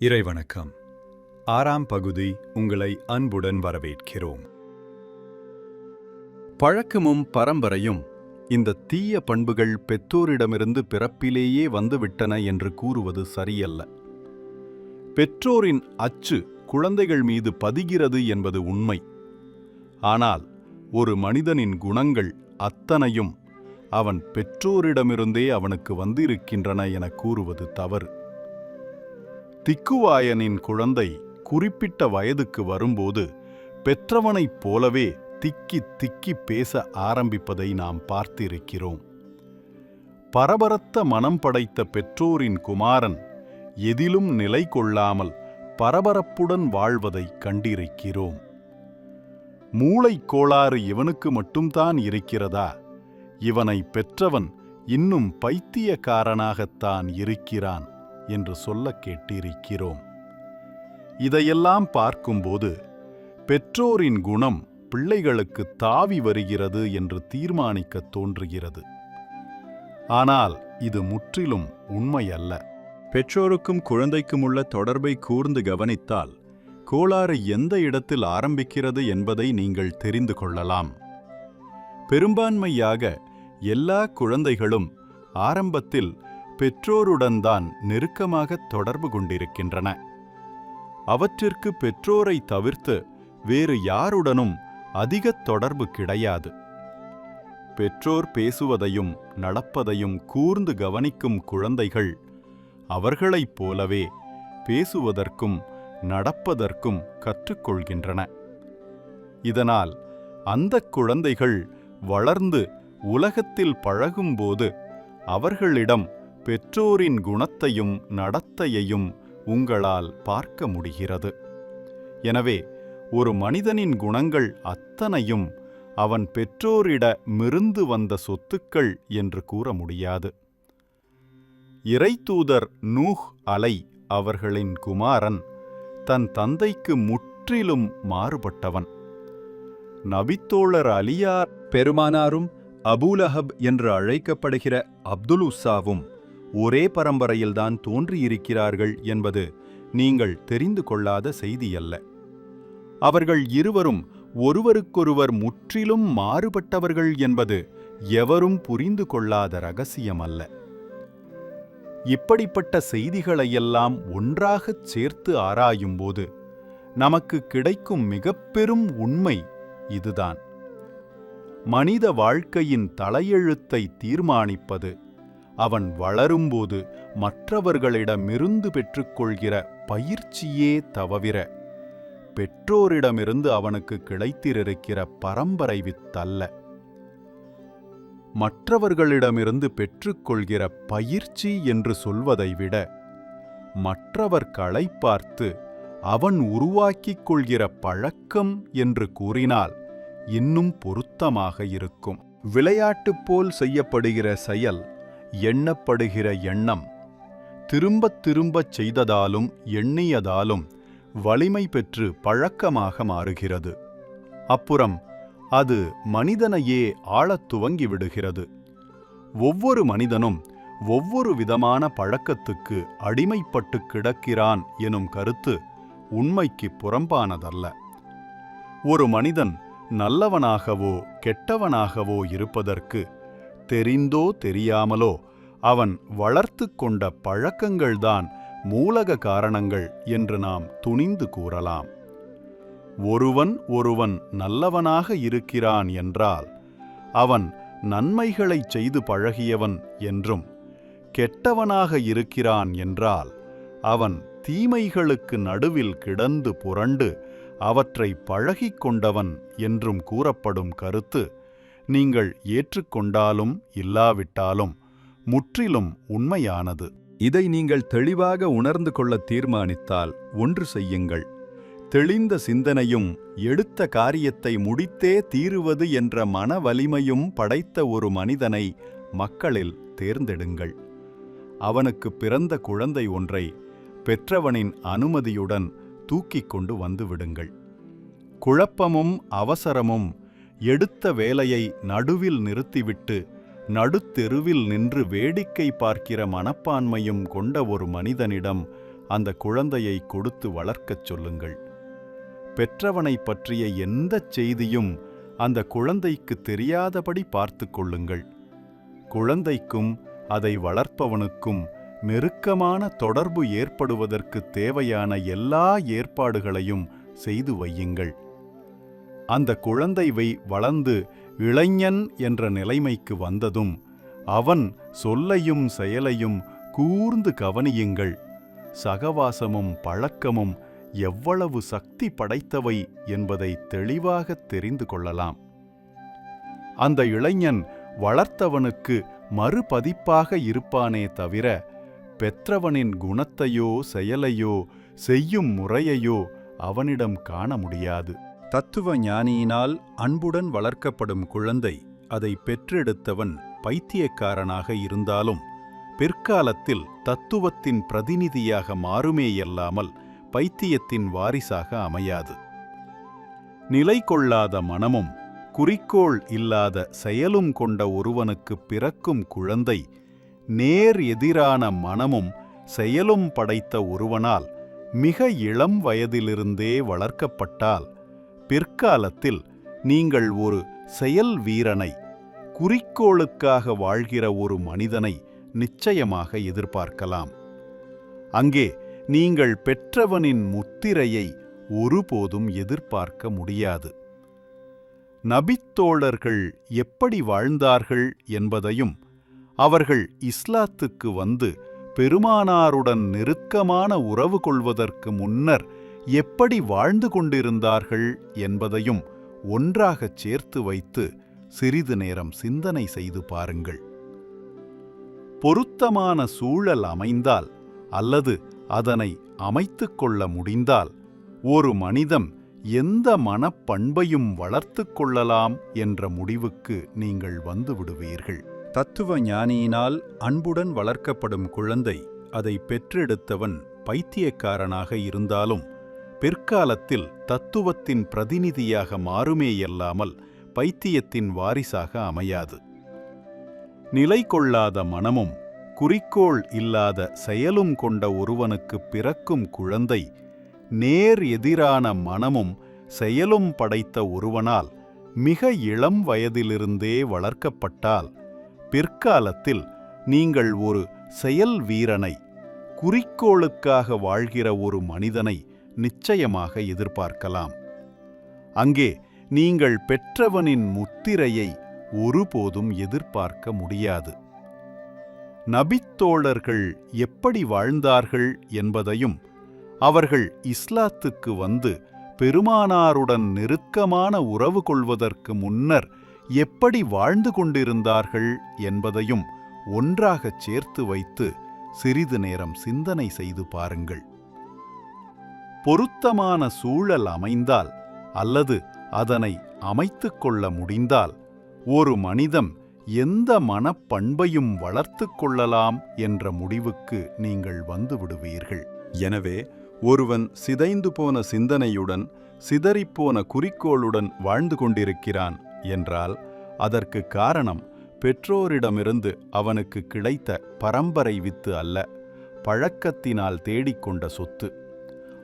இறைவணக்கம். ஆறாம் பகுதி உங்களை அன்புடன் வரவேற்கிறோம். பழக்கமும் பரம்பரையும் இந்த தீய பண்புகள் பெற்றோரிடமிருந்து பிறப்பிலேயே வந்துவிட்டன என்று கூறுவது சரியல்ல. பெற்றோரின் அச்சு குழந்தைகள் மீது பதிகிறது என்பது உண்மை. ஆனால் ஒரு மனிதனின் குணங்கள் அத்தனையும் அவன் பெற்றோரிடமிருந்தே அவனுக்கு வந்திருக்கின்றன என கூறுவது தவறு. திக்குவாயனின் குழந்தை குறிப்பிட்ட வயதுக்கு வரும்போது பெற்றவனைப் போலவே திக்கி திக்கி பேச ஆரம்பிப்பதை நாம் பார்த்திருக்கிறோம். பரபரத்த மனம் படைத்த பெற்றோரின் குமாரன் எதிலும் நிலை கொள்ளாமல் பரபரப்புடன் வாழ்வதை கண்டிருக்கிறோம். மூளைக் கோளாறு இவனுக்கு மட்டும்தான் இருக்கிறதா? இவனை பெற்றவன் இன்னும் பைத்தியக்காரனாகத்தான் இருக்கிறான். என்று சொல்லக் கேட்டிருக்கிறோம். இதையெல்லாம் பார்க்கும்போது பெற்றோரின் குணம் பிள்ளைகளுக்கு தாவி வருகிறது என்று தீர்மானிக்கத் தோன்றுகிறது. ஆனால் இது முற்றிலும் உண்மையல்ல. பெற்றோருக்கும் குழந்தைக்கும் உள்ள தொடர்பை கூர்ந்து கவனித்தால் கோளாறு எந்த இடத்தில் ஆரம்பிக்கிறது என்பதை நீங்கள் தெரிந்து கொள்ளலாம். பெரும்பான்மையாக எல்லா குழந்தைகளும் ஆரம்பத்தில் பெற்றோருடன் தான் நெருக்கமாக தொடர்பு கொண்டிருக்கின்றன. அவற்றிற்கு பெற்றோரை தவிர்த்து வேறு யாருடனும் அதிக தொடர்பு கிடையாது. பெற்றோர் பேசுவதையும் நடப்பதையும் கூர்ந்து கவனிக்கும் குழந்தைகள் அவர்களைப் போலவே பேசுவதற்கும் நடப்பதற்கும் கற்றுக்கொள்கின்றன. இதனால் அந்தக் குழந்தைகள் வளர்ந்து உலகத்தில் பழகும்போது அவர்களிடம் பெற்றோரின் குணத்தையும் நடத்தையையும் உங்களால் பார்க்க முடிகிறது. எனவே ஒரு மனிதனின் குணங்கள் அத்தனையும் அவன் பெற்றோரிட மிருந்து வந்த சொத்துக்கள் என்று கூற முடியாது. இறைத்தூதர் நூஹ் அலை அவர்களின் குமாரன் தன் தந்தைக்கு முற்றிலும் மாறுபட்டவன். நபித்தோழர் அலியார் பெருமானாரும் அபூலஹப் என்று அழைக்கப்படுகிற அப்துல் ஒரே பரம்பரையில்தான் தோன்றியிருக்கிறார்கள் என்பது நீங்கள் தெரிந்து கொள்ளாத செய்தியல்ல. அவர்கள் இருவரும் ஒருவருக்கொருவர் முற்றிலும் மாறுபட்டவர்கள் என்பது எவரும் புரிந்து கொள்ளாத ரகசியமல்ல. இப்படிப்பட்ட செய்திகளையெல்லாம் ஒன்றாகச் சேர்த்து ஆராயும்போது நமக்கு கிடைக்கும் மிகப்பெரும் உண்மை இதுதான். மனித வாழ்க்கையின் தலையெழுத்தை தீர்மானிப்பது அவன் வளரும்போது மற்றவர்களிடமிருந்து பெற்றுக்கொள்கிற பயிற்சியே தவவிர. பெற்றோரிடமிருந்து அவனுக்கு கிடைத்திருக்கிற பரம்பரை வித்தல்ல. மற்றவர்களிடமிருந்து பெற்றுக்கொள்கிற பயிற்சி என்று சொல்வதை விட மற்றவர் களை பார்த்து அவன் உருவாக்கிக் கொள்கிற பழக்கம் என்று கூறினால் இன்னும் பொருத்தமாக இருக்கும். விளையாட்டு போல் செய்யப்படுகிற செயல் எண்ணப்படுகிற எண்ணம். திரும்பத் திரும்பச் செய்ததாலும் எண்ணியதாலும் வலிமை பெற்று பழக்கமாக மாறுகிறது. அப்புறம் அது மனிதனையே ஆளத் துவங்கிவிடுகிறது ஒவ்வொரு மனிதனும் ஒவ்வொரு விதமான பழக்கத்துக்கு அடிமைப்பட்டு கிடக்கிறான் எனும் கருத்து உண்மைக்கு புறம்பானதல்ல. ஒரு மனிதன் நல்லவனாகவோ கெட்டவனாகவோ இருப்பதற்கு தெரிந்தோ தெரியாமலோ அவன் வளர்த்து கொண்ட பழக்கங்கள்தான் மூலக காரணங்கள் என்று நாம் துணிந்து கூறலாம். ஒருவன் ஒருவன் நல்லவனாக இருக்கிறான் என்றால் அவன் நன்மைகளைச் செய்து பழகியவன் என்றும் கெட்டவனாக இருக்கிறான் என்றால் அவன் தீமைகளுக்கு நடுவில் கிடந்து புரண்டு அவற்றை பழகிக் கொண்டவன் என்றும் கூறப்படும் கருத்து நீங்கள் ஏற்றுக்கொண்டாலும் இல்லாவிட்டாலும் முற்றிலும் உண்மையானது. இதை நீங்கள் தெளிவாக உணர்ந்து கொள்ள தீர்மானித்தால் ஒன்று செய்யுங்கள். தெளிந்த சிந்தனையும் எடுத்த காரியத்தை முடித்தே தீருவது என்ற மன வலிமையும் படைத்த ஒரு மனிதனை மக்களில் தேர்ந்தெடுங்கள். அவனுக்கு பிறந்த குழந்தை ஒன்றை பெற்றவனின் அனுமதியுடன் தூக்கிக் கொண்டு வந்துவிடுங்கள் குழப்பமும் அவசரமும் எடுத்த வேலையை நடுவில் நிறுத்திவிட்டு நடுத்தெருவில் நின்று வேடிக்கை பார்க்கிற மனப்பான்மையும் கொண்ட ஒரு மனிதனிடம் அந்த குழந்தையை கொடுத்து வளர்க்கச் சொல்லுங்கள். பெற்றவனைப் பற்றிய எந்தச் செய்தியும் அந்த குழந்தைக்கு தெரியாதபடி பார்த்து கொள்ளுங்கள். குழந்தைக்கும் அதை வளர்ப்பவனுக்கும் நெருக்கமான தொடர்பு ஏற்படுவதற்கு தேவையான எல்லா ஏற்பாடுகளையும் செய்து வையுங்கள். அந்த குழந்தை வை வளர்ந்து இளைஞன் என்ற நிலைமைக்கு வந்ததும் அவன் சொல்லையும் செயலையும் கூர்ந்து கவனியுங்கள். சகவாசமும் பழக்கமும் எவ்வளவு சக்தி படைத்தவை என்பதை தெளிவாகத் தெரிந்து கொள்ளலாம். அந்த இளைஞன் வளர்த்தவனுக்கு மறுபதிப்பாக இருப்பானே தவிர பெற்றவனின் குணத்தையோ செயலையோ செய்யும் முறையையோ அவனிடம் காண முடியாது. தத்துவ ஞானியினால் அன்புடன் வளர்க்கப்படும் குழந்தை அதை பெற்றெடுத்தவன் பைத்தியக்காரனாக இருந்தாலும் பிற்காலத்தில் தத்துவத்தின் பிரதிநிதியாக மாறுமேயல்லாமல் பைத்தியத்தின் வாரிசாக அமையாது. நிலை கொள்ளாத மனமும் குறிக்கோள் இல்லாத செயலும் கொண்ட ஒருவனுக்கு பிறக்கும் குழந்தை நேர் எதிரான மனமும் செயலும் படைத்த ஒருவனால் மிக இளம் வயதிலிருந்தே வளர்க்கப்பட்டால் பிற்காலத்தில் நீங்கள் ஒரு செயல் வீரனை குறிக்கோளுக்காக வாழ்கிற ஒரு மனிதனை நிச்சயமாக எதிர்பார்க்கலாம். அங்கே நீங்கள் பெற்றவனின் முத்திரையை ஒருபோதும் எதிர்பார்க்க முடியாது. நபித்தோழர்கள் எப்படி வாழ்ந்தார்கள் என்பதையும் அவர்கள் இஸ்லாத்துக்கு வந்து பெருமானாருடன் நெருக்கமான உறவு கொள்வதற்கு முன்னர் எப்படி வாழ்ந்து கொண்டிருந்தார்கள் என்பதையும் ஒன்றாகச் சேர்த்து வைத்து சிறிது நேரம் சிந்தனை செய்து பாருங்கள். பொருத்தமான சூழல் அமைந்தால் அல்லது அதனை அமைத்துக் கொள்ள முடிந்தால் ஒரு மனிதம் எந்த மனப்பண்பையும் வளர்த்துக் கொள்ளலாம் என்ற முடிவுக்கு நீங்கள் வந்து விடுவீர்கள். தத்துவ ஞானியினால் அன்புடன் வளர்க்கப்படும் குழந்தை அதை பெற்றெடுத்தவன் பைத்தியக்காரனாக இருந்தாலும் பிற்காலத்தில் தத்துவத்தின் பிரதிநிதியாக மாறுமேயல்லாமல் பைத்தியத்தின் வாரிசாக அமையாது. நிலை கொள்ளாத மனமும் குறிக்கோள் இல்லாத செயலும் கொண்ட ஒருவனுக்கு பிறக்கும் குழந்தை நேர் எதிரான மனமும் செயலும் படைத்த ஒருவனால் மிக இளம் வயதிலிருந்தே வளர்க்கப்பட்டால் பிற்காலத்தில் நீங்கள் ஒரு செயல் வீரனை குறிக்கோளுக்காக வாழ்கிற ஒரு மனிதனை நிச்சயமாக எதிர்பார்க்கலாம். அங்கே நீங்கள் பெற்றவனின் முத்திரையை ஒருபோதும் எதிர்பார்க்க முடியாது. நபித்தோழர்கள் எப்படி வாழ்ந்தார்கள் என்பதையும் அவர்கள் இஸ்லாத்துக்கு வந்து பெருமானாருடன் நெருக்கமான உறவு கொள்வதற்கு முன்னர் எப்படி வாழ்ந்து கொண்டிருந்தார்கள் என்பதையும் ஒன்றாகச் சேர்த்து வைத்து சிறிது நேரம் சிந்தனை செய்து பாருங்கள். பொருத்தமான சூழல் அமைந்தால் அல்லது அதனை அமைத்துக் கொள்ள முடிந்தால் ஒரு மனிதம் எந்த மனப்பண்பையும் வளர்த்துக் கொள்ளலாம் என்ற முடிவுக்கு நீங்கள் வந்து விடுவீர்கள். எனவே ஒருவன் சிதைந்து போன சிந்தனையுடன் சிதறிப்போன குறிக்கோளுடன் வாழ்ந்து கொண்டிருக்கிறான் என்றால் அதற்கு காரணம் பெற்றோரிடமிருந்து அவனுக்கு கிடைத்த பரம்பரை வித்து அல்ல பழக்கத்தினால் தேடிக்கொண்ட சொத்து.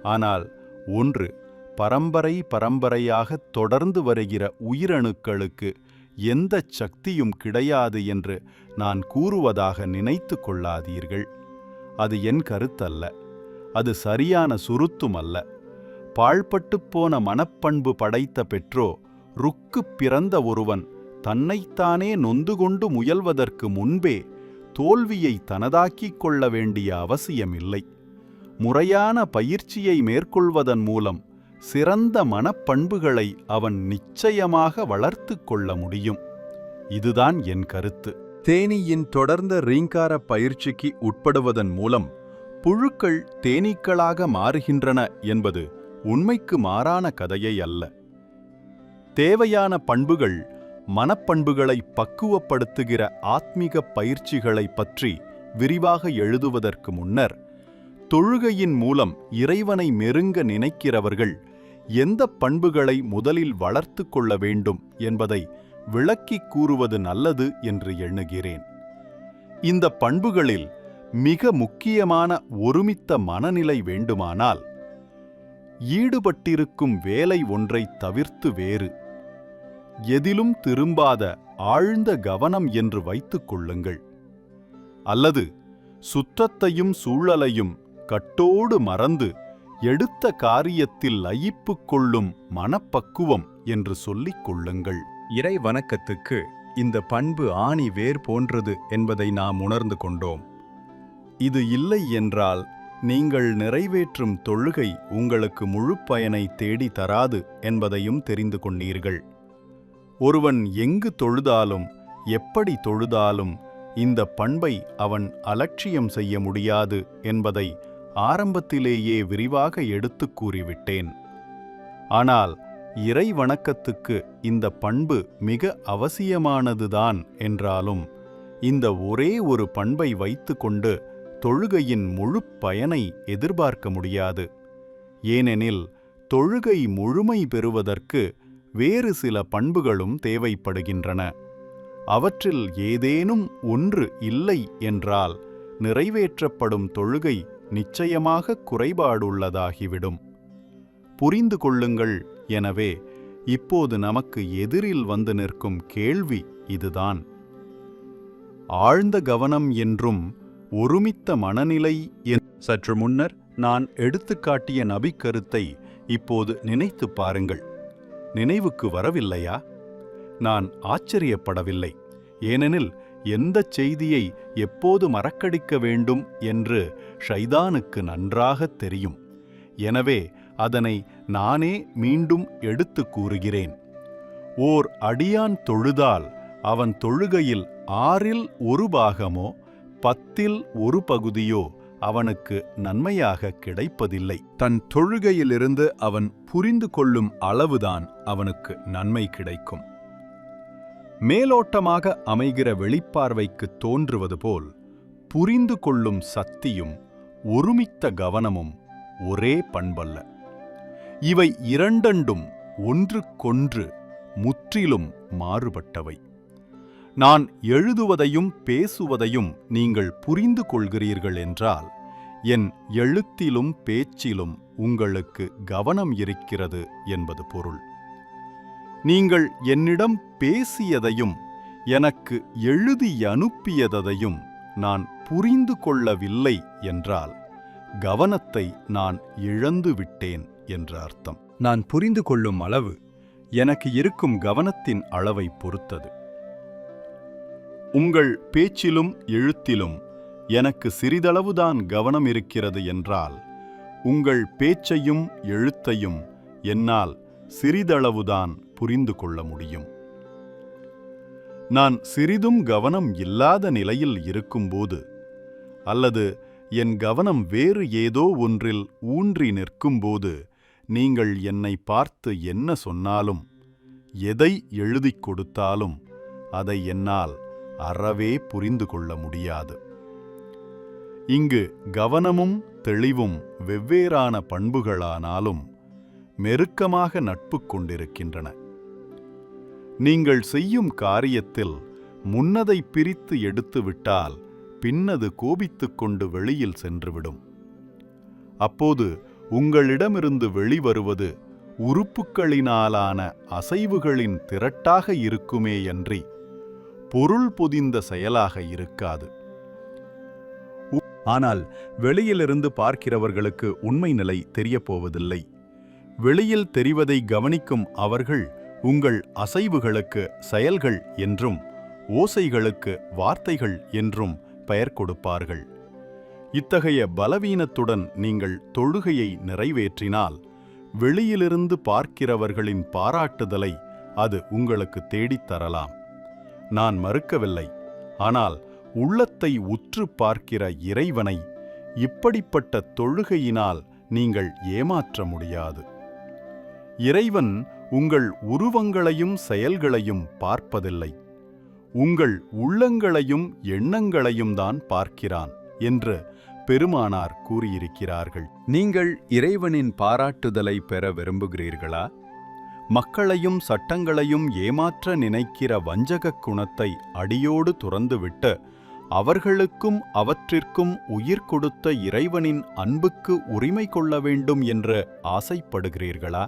ஆனால் ஒன்று பரம்பரை பரம்பரையாக தொடர்ந்து வருகிற உயிரணுக்களுக்கு எந்த சக்தியும் கிடையாது என்று நான் கூறுவதாக நினைத்து கொள்ளாதீர்கள். அது என் கருத்தல்ல. அது சரியான சுருத்துமல்ல. அல்ல பாழ்பட்டுப் போன மனப்பண்பு படைத்த பெற்றோ ருக்குப் பிறந்த ஒருவன் தன்னைத்தானே நொந்து கொண்டு முயல்வதற்கு முன்பே தோல்வியை தனதாக்கிக் கொள்ள வேண்டிய அவசியமில்லை. முறையான பயிற்சியை மேற்கொள்வதன் மூலம் சிறந்த மனப்பண்புகளை அவன் நிச்சயமாக வளர்த்து கொள்ள முடியும். இதுதான் என் கருத்து. தேனீயின் தொடர்ந்த ரீங்கார பயிற்சிக்கு உட்படுவதன் மூலம் புழுக்கள் தேனீக்களாக மாறுகின்றன என்பது உண்மைக்கு மாறான கதையை அல்ல. தேவையான பண்புகள் மனப்பண்புகளை பக்குவப்படுத்துகிற ஆத்மீக பயிற்சிகளை பற்றி விரிவாக எழுதுவதற்கு முன்னர் தொழுகையின் மூலம் இறைவனை மெருங்க நினைக்கிறவர்கள் எந்த பண்புகளை முதலில் வளர்த்து கொள்ள வேண்டும் என்பதை விளக்கிக் கூறுவது நல்லது என்று எண்ணுகிறேன். இந்த பண்புகளில் மிக முக்கியமான ஒருமித்த மனநிலை வேண்டுமானால் ஈடுபட்டிருக்கும் வேலை ஒன்றை தவிர்த்து வேறு. எதிலும் திரும்பாத ஆழ்ந்த கவனம் என்று வைத்துக் கொள்ளுங்கள். அல்லது சுற்றத்தையும் சூழலையும் கட்டோடு மறந்து எடுத்த காரியத்தில் லயிப்புக் கொள்ளும் மனப்பக்குவம் என்று சொல்லிக் கொள்ளுங்கள். இறை வணக்கத்துக்கு இந்த பண்பு ஆணி வேர் போன்றது என்பதை நாம் உணர்ந்து கொண்டோம். இது இல்லை என்றால் நீங்கள் நிறைவேற்றும் தொழுகை உங்களுக்கு முழு பயனை தேடி தராது என்பதையும் தெரிந்து கொண்டீர்கள். ஒருவன் எங்கு தொழுதாலும் எப்படி தொழுதாலும் இந்த பண்பை அவன் அலட்சியம் செய்ய முடியாது என்பதை ஆரம்பத்திலேயே விரிவாக எடுத்துக் கூறிவிட்டேன். ஆனால் இறை வணக்கத்துக்கு இந்த பண்பு மிக அவசியமானதுதான் என்றாலும் இந்த ஒரே ஒரு பண்பை வைத்துக்கொண்டு தொழுகையின் முழு பயனை எதிர்பார்க்க முடியாது. ஏனெனில் தொழுகை முழுமை பெறுவதற்கு வேறு சில பண்புகளும் தேவைப்படுகின்றன. அவற்றில் ஏதேனும் ஒன்று இல்லை என்றால் நிறைவேற்றப்படும் தொழுகை நிச்சயமாக குறைபாடுள்ளதாகிவிடும். புரிந்து கொள்ளுங்கள் எனவே இப்போது நமக்கு எதிரில் வந்து நிற்கும் கேள்வி இதுதான். ஆழ்ந்த கவனம் என்றும் ஒருமித்த மனநிலை என் சற்று முன்னர் நான் எடுத்துக்காட்டிய நபிக்கருத்தை இப்போது நினைத்துப் பாருங்கள். நினைவுக்கு வரவில்லையா? நான் ஆச்சரியப்படவில்லை. ஏனெனில் எந்தச் செய்தியை எப்போது மறக்கடிக்க வேண்டும் என்று ஷைதானுக்கு நன்றாகத் தெரியும். எனவே அதனை நானே மீண்டும் எடுத்துக் கூறுகிறேன். ஓர் அடியான் தொழுதால் அவன் தொழுகையில் ஆறில் ஒரு பாகமோ பத்தில் ஒரு பகுதியோ அவனுக்கு நன்மையாக கிடைப்பதில்லை. தன் தொழுகையிலிருந்து அவன் புரிந்து கொள்ளும் அளவுதான் அவனுக்கு நன்மை கிடைக்கும். மேலோட்டமாக அமைகிற வெளிப்பார்வைக்கு தோன்றுவது போல் புரிந்து கொள்ளும் சக்தியும் ஒருமித்த கவனமும் ஒரே பண்பல்ல. இவை இரண்டண்டும் ஒன்றுக்கொன்று முற்றிலும் மாறுபட்டவை. நான் எழுதுவதையும் பேசுவதையும் நீங்கள் புரிந்து கொள்கிறீர்கள் என்றால் என் எழுத்திலும் பேச்சிலும் உங்களுக்கு கவனம் இருக்கிறது என்பது பொருள். நீங்கள் என்னிடம் பேசியதையும் எனக்கு எழுதி அனுப்பியதையும் நான் புரிந்து கொள்ளவில்லை என்றால் கவனத்தை நான் இழந்து விட்டேன் என்ற அர்த்தம். நான் புரிந்து கொள்ளும் அளவு எனக்கு இருக்கும் கவனத்தின் அளவை பொறுத்தது. உங்கள் பேச்சிலும் எழுத்திலும் எனக்கு சிறிதளவுதான் கவனம் இருக்கிறது என்றால் உங்கள் பேச்சையும் எழுத்தையும் என்னால் சிறிதளவுதான் புரிந்து கொள்ள முடியும். நான் சிறிதும் கவனம் இல்லாத நிலையில் இருக்கும்போது அல்லது என் கவனம் வேறு ஏதோ ஒன்றில் ஊன்றி நிற்கும்போது நீங்கள் என்னை பார்த்து என்ன சொன்னாலும் எதை எழுதிக் கொடுத்தாலும் அதை என்னால் அறவே புரிந்து கொள்ள முடியாது. இங்கு கவனமும் தெளிவும் வெவ்வேறான பண்புகளானாலும் மெருக்கமாக நட்பு கொண்டிருக்கின்றன. நீங்கள் செய்யும் காரியத்தில் முன்னதை பிரித்து எடுத்துவிட்டால் பின்னது கோபித்துக் கொண்டு வெளியில் சென்றுவிடும். அப்போது உங்களிடமிருந்து வெளிவருவது உறுப்புக்களினாலான அசைவுகளின் திரட்டாக இருக்குமேயன்றி பொருள் பொதிந்த செயலாக இருக்காது. ஆனால் வெளியிலிருந்து பார்க்கிறவர்களுக்கு உண்மை நிலை தெரியப்போவதில்லை வெளியில் தெரிவதை கவனிக்கும் அவர்கள் உங்கள் அசைவுகளுக்கு செயல்கள் என்றும் ஓசைகளுக்கு வார்த்தைகள் என்றும் பெயர் கொடுப்பார்கள். இத்தகைய பலவீனத்துடன் நீங்கள் தொழுகையை நிறைவேற்றினால் வெளியிலிருந்து பார்க்கிறவர்களின் பாராட்டுதலை அது உங்களுக்கு தேடித் தரலாம். நான் மறுக்கவில்லை. ஆனால் உள்ளத்தை உற்று பார்க்கிற இறைவனை இப்படிப்பட்ட தொழுகையினால் நீங்கள் ஏமாற்ற முடியாது. இறைவன் உங்கள் உருவங்களையும் செயல்களையும் பார்ப்பதில்லை. உங்கள் உள்ளங்களையும் எண்ணங்களையும் தான் பார்க்கிறான் என்று பெருமானார் கூறியிருக்கிறார்கள். நீங்கள் இறைவனின் பாராட்டுதலை பெற விரும்புகிறீர்களா? மக்களையும் சட்டங்களையும் ஏமாற்ற நினைக்கிற வஞ்சகக் குணத்தை அடியோடு துறந்துவிட்டு அவர்களுக்கும் அவற்றிற்கும் உயிர் கொடுத்த இறைவனின் அன்புக்கு உரிமை கொள்ள வேண்டும் என்று ஆசைப்படுகிறீர்களா?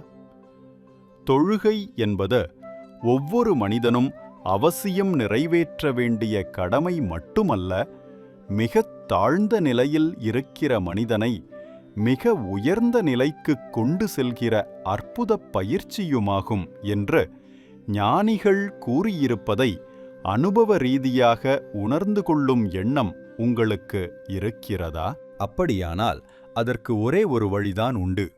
தொழுகை என்பது ஒவ்வொரு மனிதனும் அவசியம் நிறைவேற்ற வேண்டிய கடமை மட்டுமல்ல மிகத் தாழ்ந்த நிலையில் இருக்கிற மனிதனை மிக உயர்ந்த நிலைக்கு கொண்டு செல்கிற அற்புதப் பயிற்சியுமாகும் என்று ஞானிகள் கூறியிருப்பதை அனுபவ ரீதியாக உணர்ந்து கொள்ளும் எண்ணம் உங்களுக்கு இருக்கிறதா? அப்படியானால் அதற்கு ஒரே ஒரு வழிதான் உண்டு.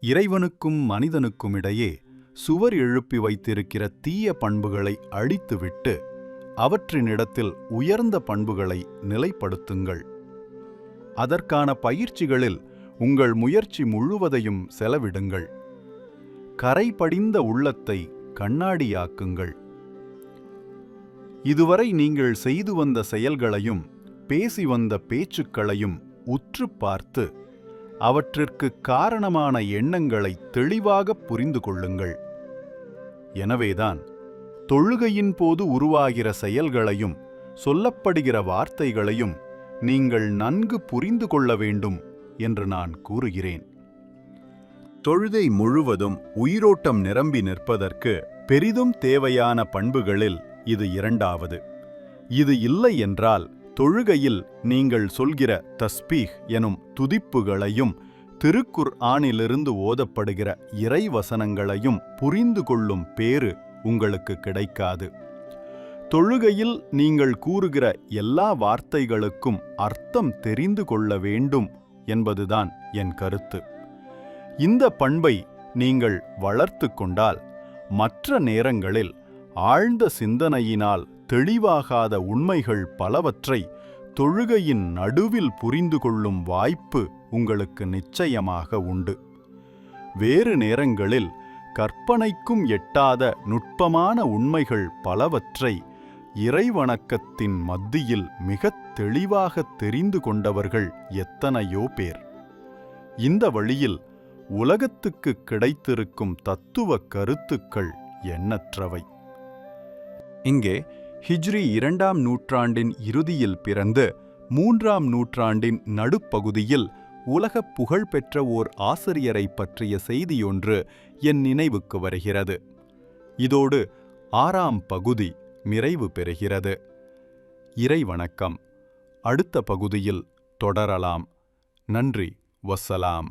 இறைவனுக்கும் மனிதனுக்கும் இடையே சுவர் எழுப்பி வைத்திருக்கிற தீய பண்புகளை அழித்துவிட்டு அவற்றினிடத்தில் உயர்ந்த பண்புகளை நிலைப்படுத்துங்கள். அதற்கான பயிற்சிகளில் உங்கள் முயற்சி முழுவதையும் செலவிடுங்கள். கரை படிந்த உள்ளத்தை கண்ணாடியாக்குங்கள். இதுவரை நீங்கள் செய்து வந்த செயல்களையும் பேசி வந்த பேச்சுக்களையும் உற்று பார்த்து அவற்றிற்கு காரணமான எண்ணங்களை தெளிவாக புரிந்து கொள்ளுங்கள் எனவேதான் தொழுகையின் போது உருவாகிற செயல்களையும் சொல்லப்படுகிற வார்த்தைகளையும் நீங்கள் நன்கு புரிந்து கொள்ள வேண்டும் என்று நான் கூறுகிறேன். தொழுதை முழுவதும் உயிரோட்டம் நிரம்பி நிற்பதற்கு பெரிதும் தேவையான பண்புகளில் இது இரண்டாவது. இது இல்லை என்றால் தொழுகையில் நீங்கள் சொல்கிற தஸ்பீஹ் எனும் துதிப்புகளையும் திருக்குர் ஆனிலிருந்து ஓதப்படுகிற இறைவசனங்களையும் புரிந்து கொள்ளும் பேறு உங்களுக்கு கிடைக்காது. தொழுகையில் நீங்கள் கூறுகிற எல்லா வார்த்தைகளுக்கும் அர்த்தம் தெரிந்து கொள்ள வேண்டும் என்பதுதான் என் கருத்து. இந்த பண்பை நீங்கள் வளர்த்து கொண்டால் மற்ற நேரங்களில் ஆழ்ந்த சிந்தனையினால் தெளிவாகாத உண்மைகள் பலவற்றை தொழுகையின் நடுவில் புரிந்து கொள்ளும் வாய்ப்பு உங்களுக்கு நிச்சயமாக உண்டு. வேறு நேரங்களில் கற்பனைக்கும் எட்டாத நுட்பமான உண்மைகள் பலவற்றை இறைவணக்கத்தின் மத்தியில் மிகத் தெளிவாக தெரிந்து கொண்டவர்கள் எத்தனையோ பேர். இந்த வழியில் உலகத்துக்கு கிடைத்திருக்கும் தத்துவ கருத்துக்கள் எண்ணற்றவை. இங்கே ஹிஜ்ரி இரண்டாம் நூற்றாண்டின் இறுதியில் பிறந்து மூன்றாம் நூற்றாண்டின் நடுப்பகுதியில் உலகப் புகழ்பெற்ற ஓர் ஆசிரியரைப் பற்றிய செய்தியொன்று என் நினைவுக்கு வருகிறது. இதோடு ஆறாம் பகுதி நிறைவு பெறுகிறது. இறைவணக்கம். அடுத்த பகுதியில் தொடரலாம். நன்றி வஸ்ஸலாம்